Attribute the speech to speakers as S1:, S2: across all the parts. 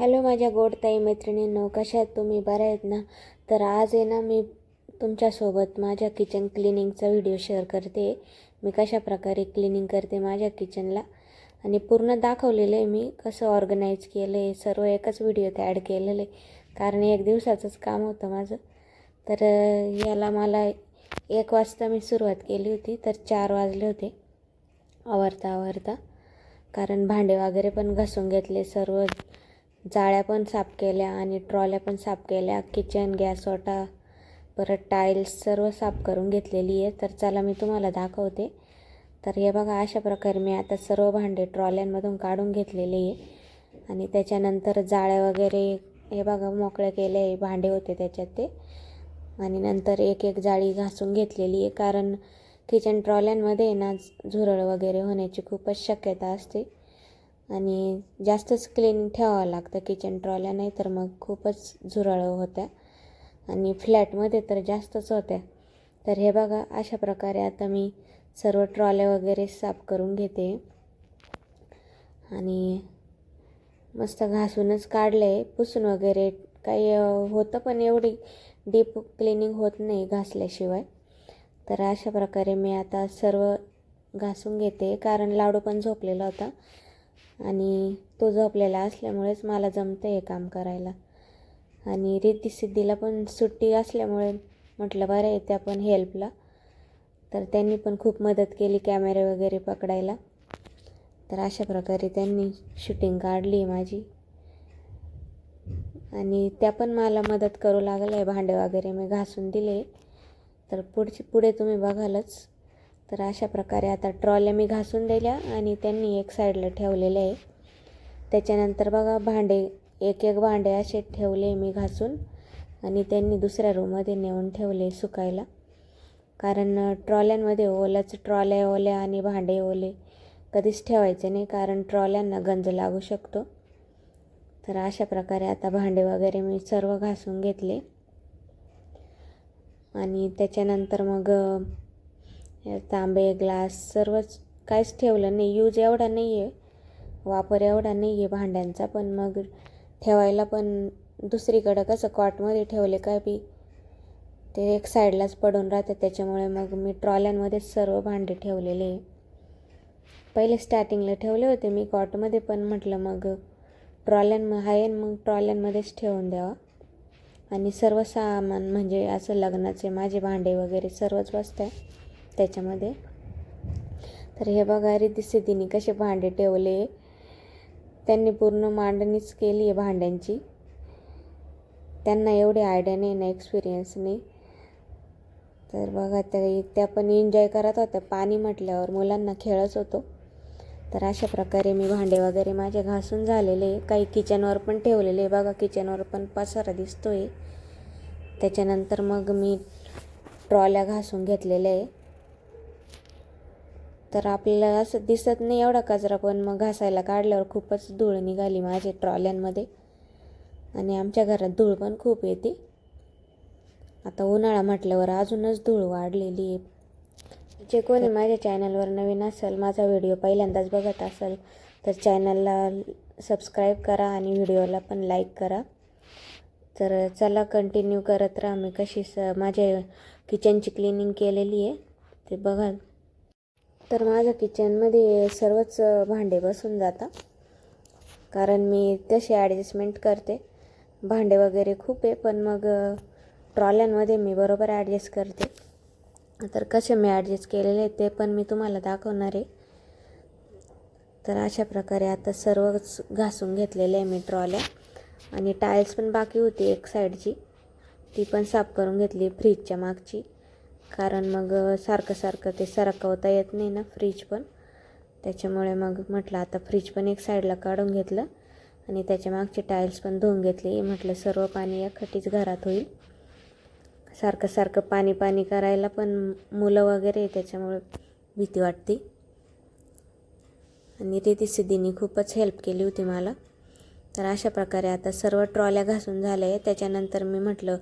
S1: Hello माझ्या गोडताई मैत्रिणींनो कशा आहेत तुम्ही? बऱ्या आहेत ना? तर आज आहे ना मी तुमच्यासोबत माझ्या किचन क्लिनिंगचा व्हिडिओ शेअर करते. मी कशा प्रकारे क्लिनिंग करते माझ्या किचनला? आणि पूर्ण दाखवलेलं आहे मी कसं ऑर्गनाईज केलं आहे सर्व एकच व्हिडिओत ॲड केलेलं आहे. कारण एक दिवसाचंच काम होतं माझं. तर याला मला एक वाजता मी सुरुवात केली होती तर चार वाजले होते. आवरता आवरता. कारण भांडे वगैरे पण घासून घेतले सर्व. जाळ्या पण साफ केल्या आणि ट्रॉल्या पण साफ केल्या. किचन गॅस ओटा परत टाईल्स सर्व साफ करून घेतलेली आहे. तर चला मी तुम्हाला दाखवते. तर हे बघा अशा प्रकारे मी आता सर्व भांडे ट्रॉल्यांमधून काढून घेतलेले आहे. आणि त्याच्यानंतर जाळ्या वगैरे हे बघा मोकळे केले भांडे होते त्याच्यात ते. आणि नंतर एक एक जाळी घासून घेतलेली आहे. कारण किचन ट्रॉल्यांमध्ये ना झुरळ वगैरे होण्याची खूपच शक्यता असते. आणि जास्तच क्लीन ठेवावं लागतं किचन ट्रॉल्या नाही तर मग खूपच झुरळ होत्या आणि फ्लॅटमध्ये तर जास्तच होत्या. तर हे बघा अशा प्रकारे आता मी सर्व ट्रॉल्या वगैरे साफ करून घेते. आणि मस्त घासूनच काढलं आहे पुसून वगैरे काही होतं पण एवढी डीप क्लिनिंग होत नाही घासल्याशिवाय. तर अशा प्रकारे मी आता सर्व घासून घेते. कारण लाडू पण झोपलेला होता. आणि तो झोपलेला असल्यामुळेच मला जमतं आहे काम करायला. आणि रिद्धी सिद्धीला पण सुट्टी असल्यामुळे म्हटलं बरं आहे त्या पण हेल्पला तर त्यांनी पण खूप मदत केली कॅमेरे वगैरे पकडायला. तर अशा प्रकारे त्यांनी शूटिंग काढली माझी. आणि त्या पण मला मदत करू लागल्या आहे भांडे वगैरे मी घासून दिले. तर पुढची पुढे तुम्ही बघालच. तर अशा प्रकारे आता ट्रॉल्या मी घासून दिल्या आणि त्यांनी एक साईडला ठेवलेले आहे. त्याच्यानंतर बघा भांडे एक एक भांडे असे ठेवले मी घासून आणि त्यांनी दुसऱ्या रूममध्ये नेऊन ठेवले सुकायला. कारण ट्रॉल्यांमध्ये ओलाच ट्रॉल्या ओल्या आणि भांडे ओले कधीच ठेवायचे नाही कारण ट्रॉल्यांना गंज लागू शकतो. तर अशा प्रकारे आता भांडे वगैरे मी सर्व घासून घेतले. आणि त्याच्यानंतर मग तांबे ग्लास सर्वच काहीच ठेवलं नाही यूज एवढा नाही आहे वापर एवढा नाही आहे भांड्यांचा. पण मग ठेवायला पण दुसरीकडं कसं कॉटमध्ये ठेवले काय बी? ते एक साईडलाच पडून राहते त्याच्यामुळे मग मी ट्रॉल्यांमध्येच सर्व भांडे ठेवलेले. आहे पहिले स्टार्टिंगला ठेवले होते मी कॉटमध्ये पण म्हटलं मग ट्रॉल्यां आहे मग ट्रॉल्यांमध्येच ठेवून द्यावा. आणि सर्व सामान म्हणजे असं लग्नाचे माझे भांडे वगैरे सर्वच बसतं आहे त्याच्यामध्ये. तर हे बघा रिद्धी सिद्धीने कसे भांडे ठेवले. त्यांनी पूर्ण मांडणीच केली आहे भांड्यांची. त्यांना एवढी आयडिया नाही ना एक्सपिरियन्स नाही. तर बघा त्या त्या पण एन्जॉय करत होत्या. पाणी म्हटल्यावर मुलांना खेळच होतो. तर अशा प्रकारे मी भांडे वगैरे माझे घासून झालेले काही किचनवर पण ठेवलेले आहे. बघा किचनवर पण पसारा दिसतो आहे त्याच्यानंतर मग मी ट्रॉल्या घासून घेतलेल्या आहे. तर आपल्याला असं दिसत नाही एवढा कचरा पण मग घासायला काढल्यावर खूपच धूळ निघाली माझे ट्रॉल्यांमध्ये. आणि आमच्या घरात धूळ पण खूप येते. आता उन्हाळा म्हटल्यावर अजूनच धूळ वाढलेली आहे. जे कोणी माझ्या चॅनलवर नवीन असेल माझा व्हिडिओ पहिल्यांदाच बघत असेल तर चॅनलला सबस्क्राईब करा आणि व्हिडिओला पण लाईक करा. तर चला कंटिन्यू करत राहा. मी कशी स माझ्या किचनची क्लिनिंग केलेली आहे. ते बघा. तर माझ्या किचनमध्ये सर्वच भांडे बसून जातात. कारण मी तशी ॲडजस्टमेंट करते. भांडे वगैरे खूप आहे पण मग ट्रॉल्यांमध्ये मी बरोबर ॲडजस्ट करते. तर कसे मी ॲडजस्ट केलेले ते पण मी तुम्हाला दाखवणार आहे. तर अशा प्रकारे आता सर्वच घासून घेतलेले आहे मी ट्रॉल्या आणि टाईल्स पण बाकी होती एक साईडची ती पण साफ करून घेतली फ्रीजच्या मागची. कारण मग सारखं सारखं ते सरकवता येत नाही ना फ्रीज पण. त्याच्यामुळे मग म्हटलं आता फ्रीज पण एक साईडला काढून घेतलं आणि त्याच्या मागचे टाईल्स पण धुवून घेतले. म्हटलं सर्व पाणी या खटीच घरात होईल. सारखं सारखं पाणी पाणी करायला पण मुलं वगैरे त्याच्यामुळे भीती वाटते. आणि रिती सिद्धीनी खूपच हेल्प केली होती मला. तर अशा प्रकारे आता सर्व ट्रॉल्या घासून झाल्या आहे त्याच्यानंतर मी म्हटलं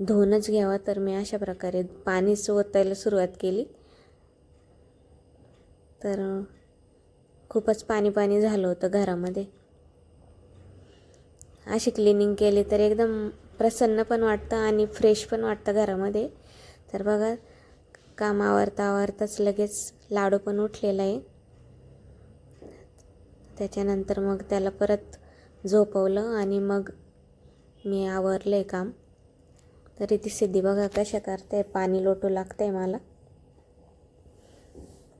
S1: धुवूनच घ्यावा. तर मी अशा प्रकारे पाणीच ओतायला सुरुवात केली. तर खूपच पाणी पाणी झालं होतं घरामध्ये. अशी क्लिनिंग केली तर एकदम प्रसन्न पण वाटतं आणि फ्रेश पण वाटतं घरामध्ये. तर बघा काम आवरता आवरताच लगेच लाडू पण उठलेला आहे. त्याच्यानंतर मग त्याला परत झोपवलं आणि मग मी आवरलं आहे काम. तरी ती सिद्धी बघा कशा करते पाणी लोटू लागतंय मला.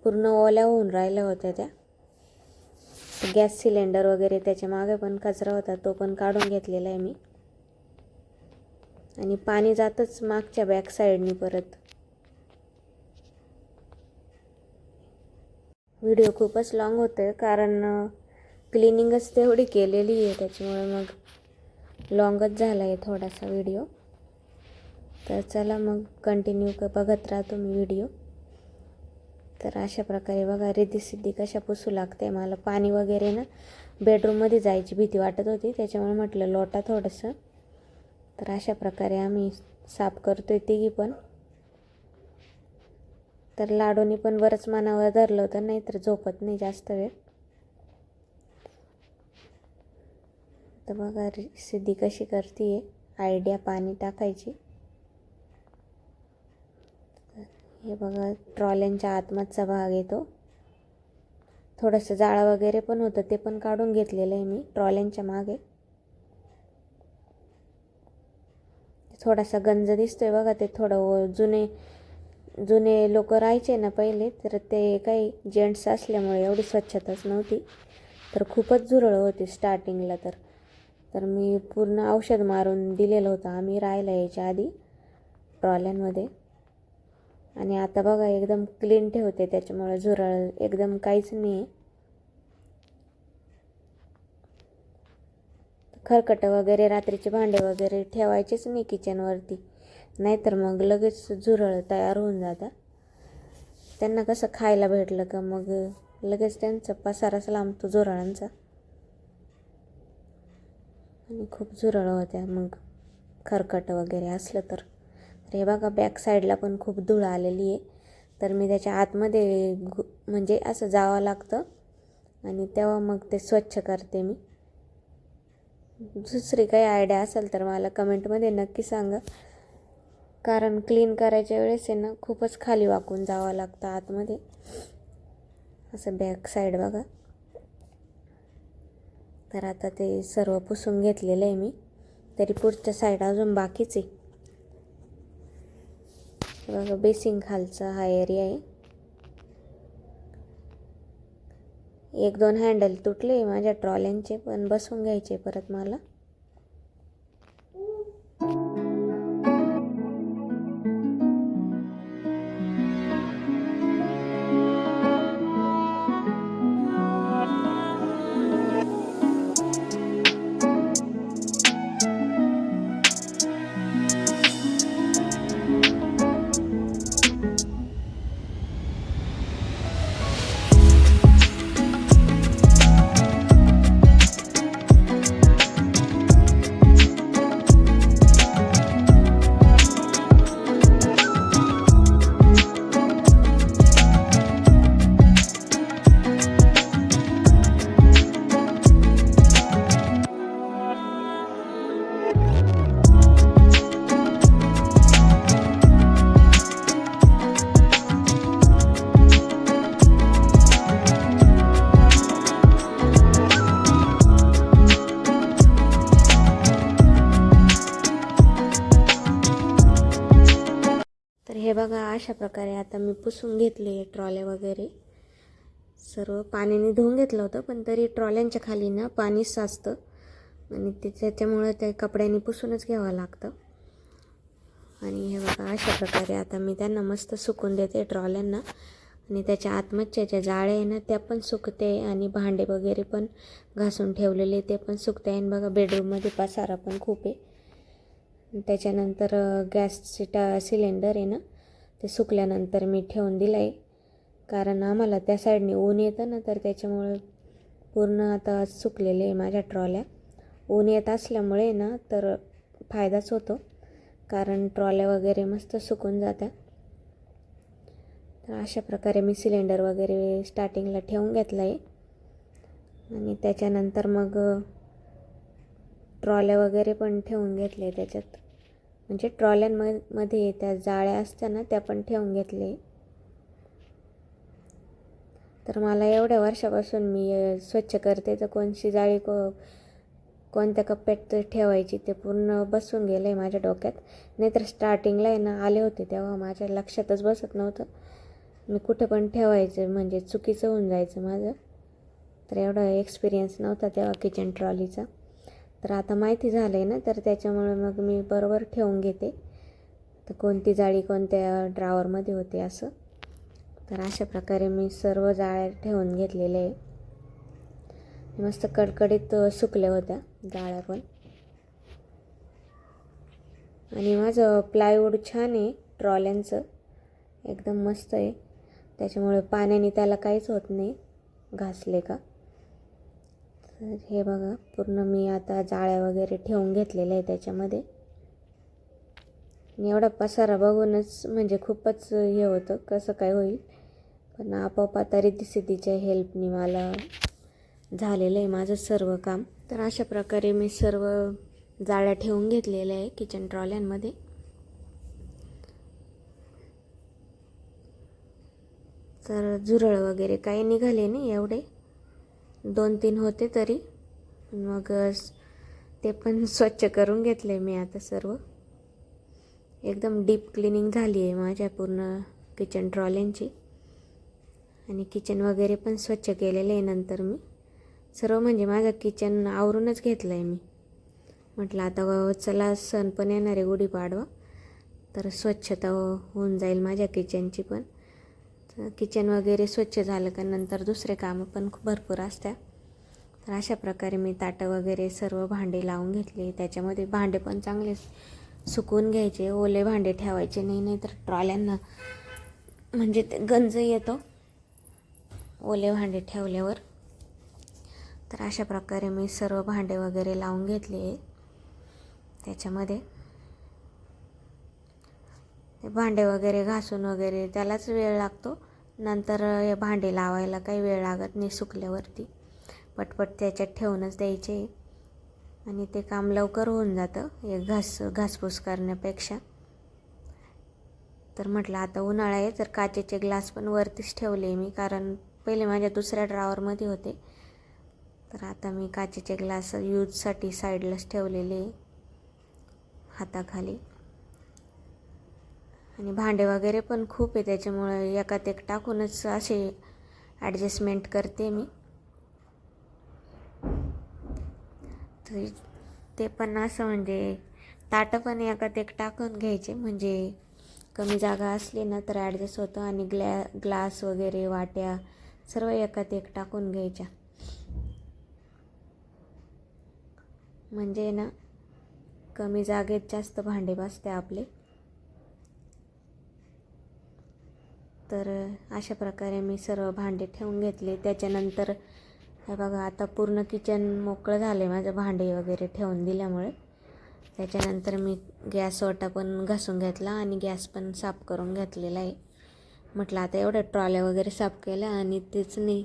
S1: पूर्ण ओल्या होऊन राहिल्या होत्या त्या. गॅस सिलेंडर वगैरे त्याच्यामागे पण कचरा होता तो पण काढून घेतलेला आहे मी. आणि पाणी जातच मागच्या बॅक साईडनी परत. व्हिडिओ खूपच लॉंग होतो आहे कारण क्लिनिंगच तेवढी केलेली आहे त्याच्यामुळे मग लॉंगच झाला आहे थोडासा व्हिडिओ तर चला मग कंटिन्यू क बघत राहतो मी व्हिडिओ तर अशा प्रकारे बघा रिद्धी कशा पुसू लागते. मला पाणी वगैरे ना बेडरूममध्ये जायची भीती वाटत होती. त्याच्यामुळे म्हटलं लोटा थोडंसं. तर अशा प्रकारे आम्ही साफ करतो आहे तिघी पण. तर लाडूनी पण बरंच मनावर धरलं होतं नाही तर झोपत नाही जास्त वेळ. तर बघा सिद्धी कशी करते आयडिया पाणी टाकायची. हे बघा ट्रॉल्यांच्या आतमधचा भाग येतो थोडंसं जाळं वगैरे पण होतं ते पण काढून घेतलेलं आहे मी ट्रॉल्यांच्या मागे. थोडासा गंज दिसतोय बघा ते थोडं जुने जुने लोक राहायचे ना पहिले तर ते काही जेंट्स असल्यामुळे एवढी स्वच्छताच नव्हती. तर खूपच झुरळ होती स्टार्टिंगला तर. तर मी पूर्ण औषध मारून दिलेलं होतं. आम्ही राहायला यायच्या आधी ट्रॉल्यांमध्ये. आणि आता बघा एकदम क्लीन ठेवते. त्याच्यामुळे झुरळ एकदम काहीच नाही आहे खरकटं वगैरे रात्रीचे भांडे वगैरे ठेवायचेच नाही किचनवरती नाहीतर मग लगेच झुरळ तयार होऊन जातात त्यांना कसं खायला भेटलं का मग लगेच त्यांचा पसाराच लांबतो झुरळांचा. आणि खूप झुरळ होत्या मग खरकट वगैरे असलं तर. तर हे बघा बॅक साईडला पण खूप धूळ आलेली आहे. तर मी त्याच्या आतमध्ये घु म्हणजे असं जावं लागतं आणि तेव्हा मग ते स्वच्छ करते मी. दुसरी काही आयडिया असेल तर मला कमेंटमध्ये नक्की सांगा. कारण क्लीन करायच्या वेळेस आहे ना खूपच खाली वाकून जावं लागतं आतमध्ये. असं बॅक साईड बघा. तर आता ते सर्व पुसून घेतलेलं आहे मी. तरी पुढच्या साईड अजून बाकीच आहे. बघा बेसिंग खालचा हा एरिया आहे. एक दोन हँडल तुटले माझ्या ट्रॉल्यांचे पण बसवून घ्यायचे परत मला. अशा प्रकारे आता मी पुसून घेतले ट्रॉले वगैरे. सर्व पाण्याने धुवून घेतलं होतं पण तरी ट्रॉल्यांच्या खाली ना पाणी साचतं. आणि ते त्याच्यामुळं ते कपड्यांनी पुसूनच घ्यावं लागतं. आणि हे बघा अशा प्रकारे आता मी त्यांना मस्त सुकून देते ट्रॉल्यांना. आणि त्याच्या आतमधच्या ज्या जाळ्या आहे ना त्या पण सुकते आणि भांडे वगैरे पण घासून ठेवलेले ते पण सुकते. आणि बघा बेडरूममध्ये पसारा पण खूप आहे. त्याच्यानंतर गॅस टा सिलेंडर आहे ना ते सुकल्यानंतर मी ठेवून दिलं आहे कारण आम्हाला त्या साईडने ऊन येतं ना तर त्याच्यामुळं पूर्ण आता सुकलेले आहे माझ्या ट्रॉल्या. ऊन येत असल्यामुळे ना तर फायदाच होतो. कारण ट्रॉल्या वगैरे मस्त सुकून जात्या. तर अशा प्रकारे मी सिलेंडर वगैरे स्टार्टिंगला ठेवून घेतलं आहे आणि त्याच्यानंतर मग ट्रॉल्या वगैरे पण ठेवून घेतले त्याच्यात. म्हणजे ट्रॉल्यांमध्ये त्या जाळ्या असत्या ना त्या पण ठेवून घेतले. तर मला एवढ्या वर्षापासून मी स्वच्छ करते. तर कोणची जाळी को कोणत्या कप्प्यात ठेवायची ते पूर्ण बसून गेलं आहे माझ्या डोक्यात. नाहीतर स्टार्टिंगला आहे ना आले होते तेव्हा माझ्या लक्षातच बसत नव्हतं. मी कुठं पण ठेवायचं म्हणजे चुकीचं होऊन जायचं माझं. तर एवढा एक्सपिरियन्स नव्हता तेव्हा किचन ट्रॉलीचा तर आता माहिती झालं आहे ना तर त्याच्यामुळे मग मी बरोबर ठेवून घेते. तर कोणती जाळी कोणत्या ड्रावरमध्ये होते असं. तर अशा प्रकारे मी सर्व जाळ्या ठेवून घेतलेल्या आहे. मस्त कडकडीत सुकल्या होत्या जाळ्या पण. आणि माझं प्लायवूड छान आहे ट्रॉल्यांचं. एकदम मस्त आहे. त्याच्यामुळे पाण्याने त्याला काहीच होत नाही. घासले का? तर हे बघा पूर्ण मी आता जाळ्या वगैरे ठेवून घेतलेल्या आहे त्याच्यामध्ये. एवढा पसारा बघूनच म्हणजे खूपच हे होतं कसं काय होईल. पण आपोआप आता रिद्धी हेल्पनी मला झालेलं आहे माझं सर्व काम. तर अशा प्रकारे मी सर्व जाळ्या ठेवून घेतलेल्या आहे किचन ट्रॉल्यांमध्ये तर झुरळ वगैरे काही निघाले नाही एवढे. दोन तीन होते तरी. मग ते पण स्वच्छ करून घेतले मी आता सर्व. एकदम डीप क्लिनिंग झाली आहे माझ्या पूर्ण किचन ट्रॉल्यांची आणि किचन वगैरे पण स्वच्छ केलेलं आहे नंतर मी. सर्व म्हणजे माझं किचन आवरूनच घेतलं आहे मी. म्हटलं आता चला सण पण येणार आहे गुढीपाडवा. तर स्वच्छता होऊन जाईल माझ्या किचनची पण. किचन वगैरे स्वच्छ झालं का नंतर दुसरे कामं पण खूप भरपूर असत्या. तर अशा प्रकारे मी ताटं वगैरे सर्व भांडे लावून घेतले. त्याच्यामध्ये भांडे पण चांगले सुकून घ्यायचे. ओले भांडे ठेवायचे नाही नाही तर ट्रॉल्यांना म्हणजे ते गंज येतो. ओले भांडे ठेवल्यावर. तर अशा प्रकारे मी सर्व भांडे वगैरे लावून घेतले. त्याच्यामध्ये ते भांडे वगैरे घासून वगैरे त्यालाच वेळ लागतो. नंतर हे भांडे लावायला काही वेळ लागत नाही सुकल्यावरती. पटपट त्याच्यात ठेवूनच द्यायचे. आणि ते काम लवकर होऊन जातं हे घास घासपूस करण्यापेक्षा. तर म्हटलं आता उन्हाळा आहे तर काचेचे ग्लास पण वरतीच ठेवले मी कारण पहिले माझ्या दुसऱ्या ड्रावरमध्ये होते. तर आता मी काचेचे ग्लास यूजसाठी साईडलाच ठेवलेले हाताखाली. आणि भांडे वगैरे पण खूप आहे त्याच्यामुळे एकात एक टाकूनच असे ॲडजस्टमेंट करते मी. ते पण असं म्हणजे ताटं पण एकात एक टाकून घ्यायचे म्हणजे कमी जागा असली ना तर ॲडजस्ट होतं आणि ग्लॅ ग्लास वगैरे वाट्या सर्व एकात एक टाकून घ्यायच्या. म्हणजे ना कमी जागेत जास्त भांडे बसते आपले. तर अशा प्रकारे मी सर्व भांडे ठेवून घेतले. त्याच्यानंतर हे बघा आता पूर्ण किचन मोकळं झालं आहे माझं भांडे वगैरे ठेवून दिल्यामुळे. त्याच्यानंतर मी गॅस ओटा पण घासून घेतला आणि गॅस पण साफ करून घेतलेला आहे. म्हटलं आता एवढ्या ट्रॉल्या वगैरे साफ केल्या आणि तेच नाही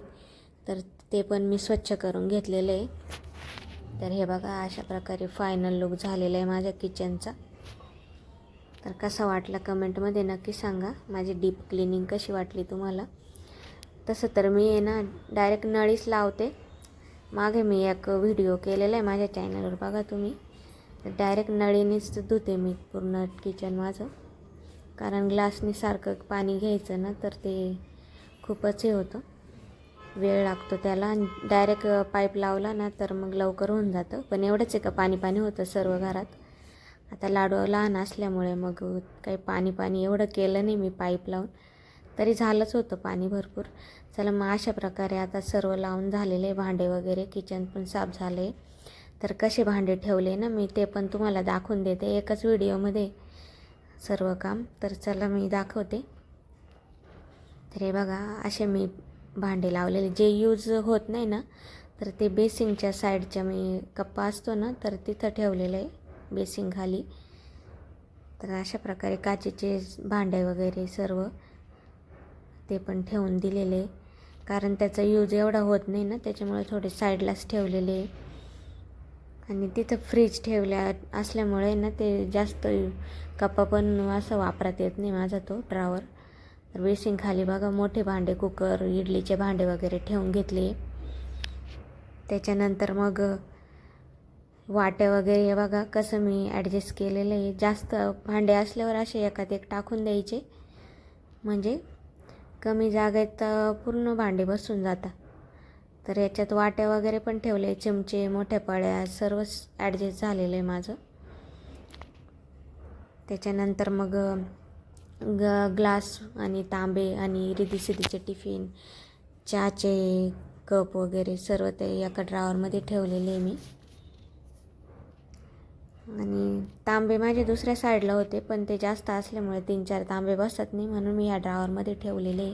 S1: तर ते पण मी स्वच्छ करून घेतलेलं आहे. तर हे बघा अशा प्रकारे फायनल लुक झालेला आहे माझ्या किचनचा तर कसा वाटला कमेंटमध्ये नक्की सांगा. माझी डीप क्लिनिंग कशी वाटली तुम्हाला? तसं तर मी आहे ना डायरेक्ट नळीच लावते. मागे मी एक व्हिडिओ केलेला आहे माझ्या चॅनलवर बघा तुम्ही. डायरेक्ट नळीनेच धुते मी पूर्ण किचन माझं. कारण ग्लासनी सारखं पाणी घ्यायचं ना तर ते खूपच हे होतं. वेळ लागतो त्याला. आणि डायरेक्ट पाईप लावला ना तर मग लवकर होऊन जातं. पण एवढंच आहे का पाणी पाणी होतं सर्व घरात. आता लाडू लहान असल्यामुळे मग काही पाणी पाणी एवढं केलं नाही मी पाईप लावून. तरी झालंच होतं पाणी भरपूर. चला मग अशा प्रकारे आता सर्व लावून झालेले भांडे वगैरे किचन पण साफ झाले तर कसे भांडे ठेवले ना मी ते पण तुम्हाला दाखवून देते एकच व्हिडिओमध्ये सर्व काम. तर चला मी दाखवते. तर हे बघा असे मी भांडे लावलेले. जे यूज होत नाही ना तर ते बेसिंगच्या साईडच्या मी कप्पा असतो ना तर तिथं ठेवलेलं आहे. बेसिंग खाली. तर अशा प्रकारे काचेचे भांडे वगैरे सर्व ते पण ठेवून दिलेले. कारण त्याचा यूज एवढा होत नाही ना त्याच्यामुळे थोडे साईडलाच ठेवलेले. आणि तिथं फ्रीज ठेवल्या असल्यामुळे ना ते जास्त कप्पा पण असं वापरात येत नाही माझा तो ड्रावर तर बेसिंग खाली बघा मोठे भांडे कुकर इडलीचे भांडे वगैरे ठेवून घेतले. त्याच्यानंतर मग वाट्या वगैरे हे बघा कसं मी ॲडजस्ट केलेलं आहे. जास्त भांडे असल्यावर असे एकात एक टाकून द्यायचे. म्हणजे कमी जागेत पूर्ण भांडे बसून जातात. तर याच्यात वाट्या वगैरे पण ठेवले. चिमचे मोठ्या पळ्या सर्वच ॲडजस्ट झालेलं आहे माझं. त्याच्यानंतर मग ग ग्लास आणि तांबे आणि रिधी सिधीचे टिफिन चहाचे कप वगैरे सर्व ते एका ड्रावरमध्ये ठेवलेले आहे मी. आणि तांबे माझे दुसऱ्या साईडला होते पण ते जास्त असल्यामुळे तीन चार तांबे बसत नाही म्हणून मी या ड्रावरमध्ये ठेवलेले.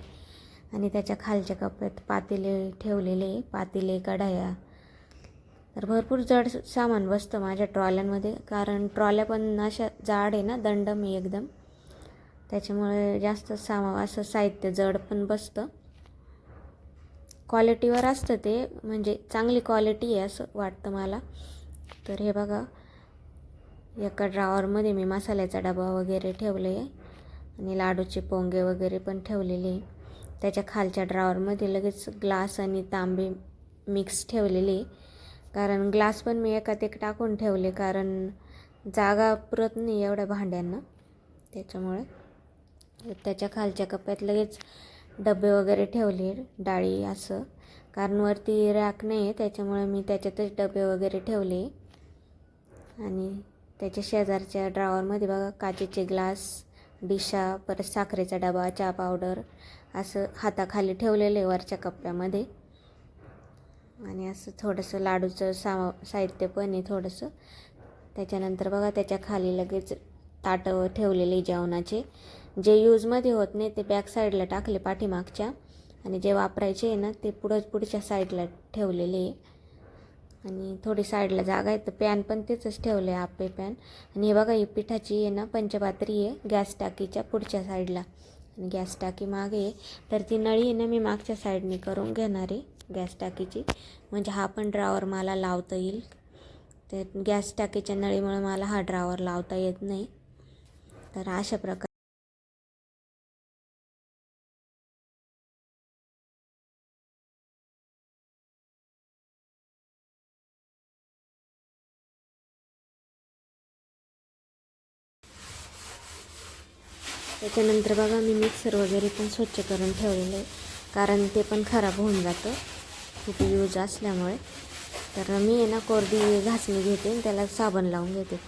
S1: आणि त्याच्या खालच्या कप्प्यात पातेले ठेवलेले पातेले कढाया. तर भरपूर जड सामान बसतं माझ्या ट्रॉल्यांमध्ये कारण ट्रॉल्या पण अशा जाड आहे ना दंडम आहे एकदम. त्याच्यामुळे जास्त सामा असं साहित्य जड पण बसतं. क्वालिटीवर असतं ते म्हणजे चांगली क्वालिटी आहे असं वाटतं मला. तर हे बघा एका ड्रावरमध्ये मी मसाल्याचा डबा वगैरे ठेवले आहे आणि लाडूचे पोंगे वगैरे पण ठेवलेले. त्याच्या खालच्या ड्रावरमध्ये लगेच ग्लास आणि तांबे मिक्स ठेवलेले. कारण ग्लास पण मी एकात एक टाकून ठेवले कारण जागा पुरत नाही एवढ्या भांड्यांना. त्याच्यामुळे त्याच्या खालच्या कप्प्यात लगेच डबे वगैरे ठेवले डाळी असं. कारण वरती रॅक नाही आहे त्याच्यामुळे मी त्याच्यातच डबे वगैरे ठेवले. आणि त्याच्या शेजारच्या ड्रावरमध्ये बघा काचेचे ग्लास डिशा परत साखरेचा डबा चहा पावडर असं हाताखाली ठेवलेलं आहे वरच्या कप्प्यामध्ये आणि असं थोडंसं लाडूचं सा साहित्य पण आहे थोडंसं. त्याच्यानंतर बघा त्याच्याखाली लगेच ताटं ठेवलेले जेवणाचे. जे यूजमध्ये होत नाही ते बॅक साईडला टाकले पाठीमागच्या. आणि जे वापरायचे आहे ना ते पुढं पुढच्या साईडला ठेवलेले आहे. आणि थोडी साईडला जागा आहे तर पॅन पण तेचंच ठेवलं आहे आपे पॅन. आणि हे बघा ही पिठाची आहे ना पंचपात्री आहे गॅस टाकीच्या पुढच्या साईडला. आणि गॅस टाकी मागे आहे तर ती नळी आहे ना मी मागच्या साईडने करून घेणार आहे गॅस टाकीची. म्हणजे हा पण ड्रावर मला लावता येईल. तर गॅस टाकीच्या नळीमुळे मला हा ड्रावर लावता येत नाही. तर अशा प्रकारे त्याच्यानंतर बघा मी मिक्सर वगैरे पण स्वच्छ करून ठेवलेलं आहे. कारण ते पण खराब होऊन जातं. खूप यूज असल्यामुळे. तर मी आहे ना कोरडी घासणी घेते आणि त्याला साबण लावून घेते.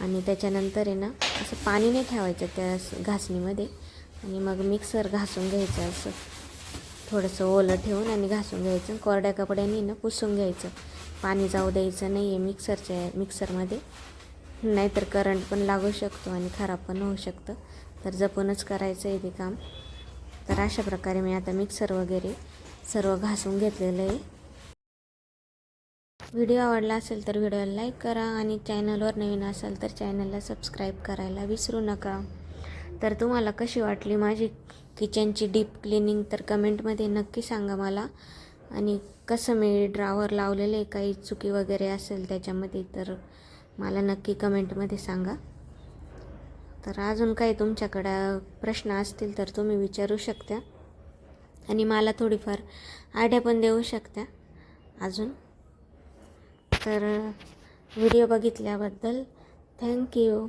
S1: आणि त्याच्यानंतर आहे ना असं पाणी नाही ठेवायचं त्या घासणीमध्ये. आणि मग मिक्सर घासून घ्यायचं असं. थोडंसं ओलं ठेवून आणि घासून घ्यायचं. कोरड्या कपड्याने ना पुसून घ्यायचं. पाणी जाऊ द्यायचं नाही आहे मिक्सरच्या मिक्सरमध्ये नाहीतर करंट पण लागू शकतो आणि खराब पण होऊ शकतं. तर जपूनच करायचं आहे ते काम. तर अशा प्रकारे मी आता मिक्सर वगैरे सर्व घासून घेतलेलं आहे. व्हिडिओ आवडला असेल तर व्हिडिओला लाईक करा आणि चॅनलवर नवीन असाल तर चॅनलला सबस्क्राईब करायला विसरू नका. तर तुम्हाला कशी वाटली माझी किचनची डीप क्लिनिंग तर कमेंटमध्ये नक्की सांगा मला. आणि कसं मी ड्रावर लावलेलं आहे काही चुकी वगैरे असेल त्याच्यामध्ये तर मला नक्की कमेंटमध्ये सांगा. तर अजून काही तुमच्याकडं प्रश्न असतील तर तुम्ही विचारू शकता. आणि मला थोडीफार आयडिया पण देऊ शकता अजून. तर व्हिडिओ बघितल्याबद्दल थँक्यू